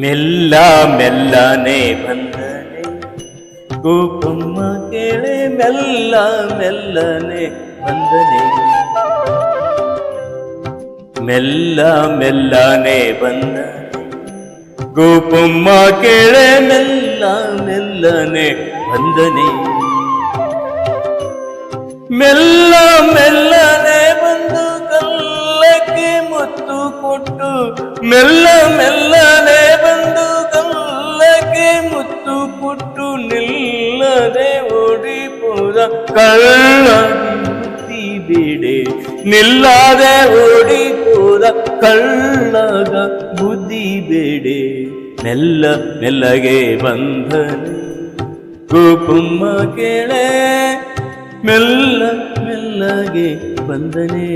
ಮೆಲ್ಲನೆ ಬಂದನೆ. ಗೋಪಮ್ಮ ಕೇಳೆ ಮೆಲ್ಲ ಮೆಲ್ಲನೆ ಬಂದನೆ. ಮೆಲ್ಲ ಮೆಲ್ಲನೆ ಬಂದನೆ. ಗೋಪಮ್ಮ ಕೇಳೆ ಮೆಲ್ಲ ಮೆಲ್ಲನೆ ಬಂದನೆ. ಮೆಲ್ಲ ಮೆಲ್ಲನೆ ಬಂದು ಕಲ್ಲಕ್ಕೆ ಮುತ್ತು ಕೊಟ್ಟು, ಮೆಲ್ಲ ಮೆಲ್ಲನೆ ಕಳ್ಳ ಬಿಡೆ. ನಿಲ್ಲದೆ ಓಡಿಪೋದ ಕಳ್ಳಗ ಬುದ್ಧಿ ಬೇಡೆ. ನೆಲ್ಲ ನೆಲ್ಲಗೆ ಬಂದನೆ ಗೋಪುಮ್ಮ ಕೇಳೆ, ಮೆಲ್ಲ ಮೆಲ್ಲಗೆ ಬಂದನೆ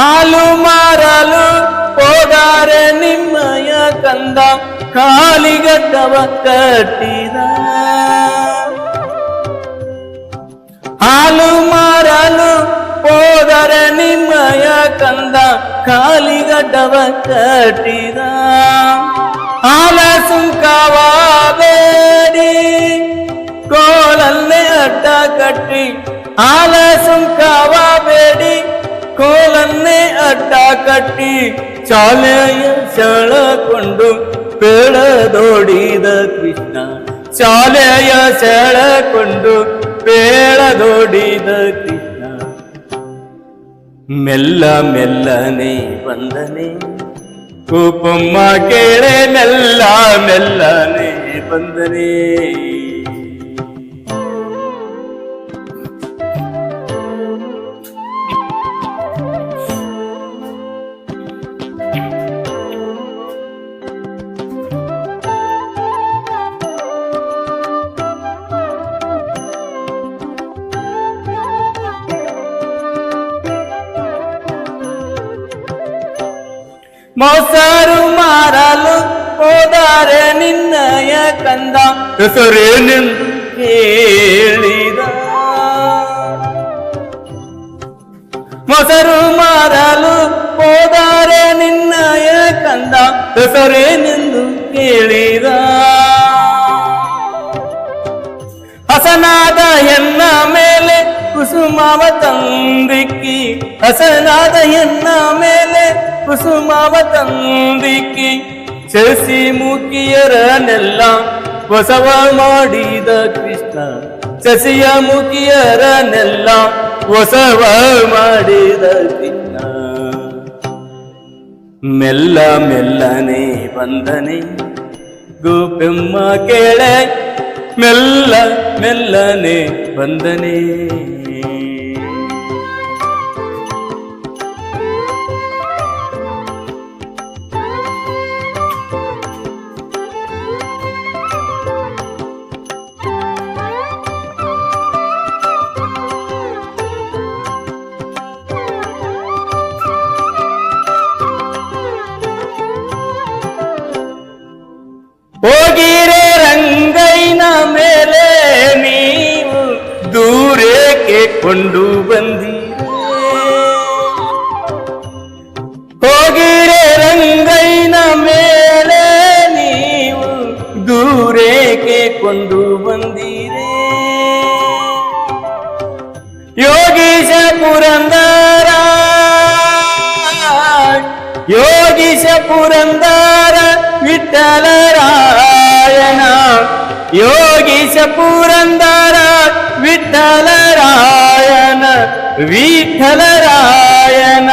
ಹಾಲು ಮಾರಲು ಹೋದಾರೆ ನಿಮ್ಮಯ ಕಂದ ಕಾಲಿಗಟ್ಟವ ಕಟ್ಟಿದ ಹಾಲು ಮಾರಲು ಹೋದರೆ ನಿಮ್ಮಯ ಕಂದ ಕಾಲಿಗಡ್ಡವ ಕಟ್ಟಿದ ಹಾಲ ಸುಂಕವ ಬೇಡಿ ಕೋಲನ್ನೇ ಅಡ್ಡ ಕಟ್ಟಿ ಹಾಲ ಸುಂಕವ ಬೇಡಿ ಕೋಲನ್ನೇ ಅಡ್ಡ ಕಟ್ಟಿ ಶಾಲೆಯ ಸೆಳಕೊಂಡು ಪೇಳದೋಡಿದ ಕೃಷ್ಣ. ಶಾಲೆಯ ಸೆಳಕೊಂಡು ಪೇಳದೋಡಿದ ಕೃಷ್ಣ. ಮೆಲ್ಲ ಮೆಲ್ಲನೆ ಬಂದನೆ ಕೋಪಮ್ಮ ಕೇಳೆ ಮೆಲ್ಲ ಮೆಲ್ಲನೆ ಬಂದನೆ ಮೊಸರು ಮಾರಲು ಹೋದರೆ ನಿನ್ನಯ ಕಂದ. ಹೆಸರೇನೆಂದು ಕೇಳಿದ ಮೊಸರು ಮಾರಲು ಹೋದರೆ ನಿನ್ನಯ ಕಂದ. ಹೆಸರೇನೆಂದು ಕೇಳಿದ ಹಸನಾದ ಎನ್ನ ಮೇಲೆ ಕುಸುಮಾವ ತಂದಿಕ್ಕಿ. ಹಸನಾದ ಎನ್ನ ಮೇಲೆ ಕುಸುಮಾವ ತಂದಿಕ್ಕಿ ಶಶಿ ಮುಖಿಯರನ್ನೆಲ್ಲ ಹೊಸವ ಮಾಡಿದ ಕೃಷ್ಣ. ಶಶಿಯ ಮುಖಿಯರನ್ನೆಲ್ಲ ಹೊಸವ ಮಾಡಿದ ಕೃಷ್ಣ. ಮೆಲ್ಲ ಮೆಲ್ಲನೆ ಬಂದನೆ ಗೋಪೆಮ್ಮ ಕೇಳೆ, ಮೆಲ್ಲ ಮೆಲ್ಲನೆ ಬಂದನೆ ಕೊಂಡು ಬಂದಿರೆ ಹೋಗಿರೆ ರಂಗೈನ ಮೇಲೆ ನೀವು ದೂರೇಕೆ ಕೊಂಡು ಬಂದೀರೆ? ಯೋಗೀಶ ಪುರಂದರ ಯೋಗೀಶ ಪುರಂದರ ವಿಠಲರಾಯಣ ಯೋಗೀಶ ಪುರಂದರ ವಿಠಲರಾಯಣ ವಿಠಲರಾಯಣ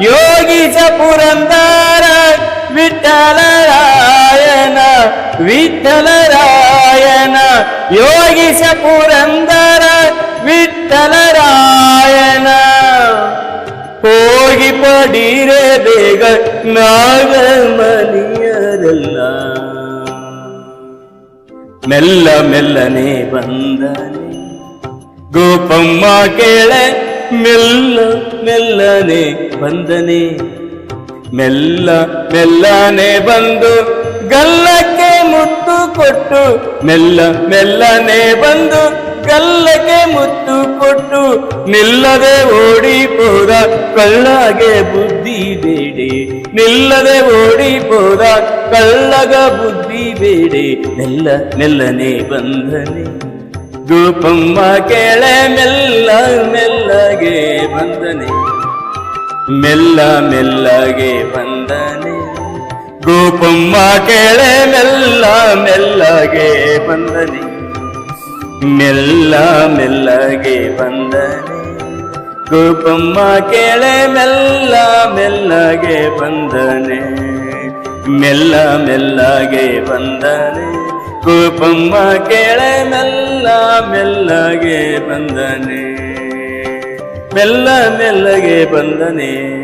ಯೋಗಿಸ ಪುರಂದರ ವಿಠಲರಾಯಣ ವಿಠಲರಾಯಣ ಯೋಗಿಸ ಪುರಂದರ ವಿಠಲರಾಯಣ ಹೋಗಿ ಪಡೀರೆ ಬೇಗ ನಾಗಮನಿಯರಲ್ಲ. ಮೆಲ್ಲ ಮೆಲ್ಲನೆ ಬಂದನೆ. ಗೋಪಮ್ಮ ಕೇಳೆ ಮೆಲ್ಲ ಮೆಲ್ಲನೆ ಬಂದನೆ. ಮೆಲ್ಲ ಮೆಲ್ಲನೆ ಬಂದು ಗಲ್ಲಕ್ಕೆ ಮುತ್ತು ಕೊಟ್ಟು. ಮೆಲ್ಲ ಮೆಲ್ಲನೆ ಬಂದು ಗಲ್ಲಕ್ಕೆ ಮುತ್ತು ಕೊಟ್ಟು. ನಿಲ್ಲದೆ ಓಡಿಪೋದ ಕಳ್ಳಗೆ ಬುದ್ಧಿ ಬೇಡಿ. ನಿಲ್ಲದೆ ಓಡಿಪೋದ ಕಳ್ಳಗ ಬುದ್ಧಿ ಬೇಡಿ. ಮೆಲ್ಲ ಮೆಲ್ಲನೆ ಬಂದನೆ. ಗೋಪಮ್ಮ ಕೆಳೆ ಮೆಲ್ಲ ಮೆಲ್ಲಗೆ ಬಂದನೆ. ಮೆಲ್ಲ ಮೆಲ್ಲಗೆ ಬಂದನೆ. ಗೋಪಮ್ಮ ಕೆಳೆ ಮೆಲ್ಲ ಮೆಲ್ಲಗೆ ಬಂದನೆ. ಮೆಲ್ಲ ಮೆಲ್ಲಗೆ ಬಂದನೆ. ಗೋಪಮ್ಮ ಕೆಳೆ ಮೆಲ್ಲ ಮೆಲ್ಲಗೆ ಬಂದನೆ. ಮೆಲ್ಲ ಮೆಲ್ಲಗೆ ಬಂದನೆ. ಗೋಪಮ್ಮ ಕೆಳೆ ಮೆಲ್ಲ ಮೆಲ್ಲಗೆ ಬಂದನೆ. ಮೆಲ್ಲ ಮೆಲ್ಲಗೆ ಬಂದನೆ.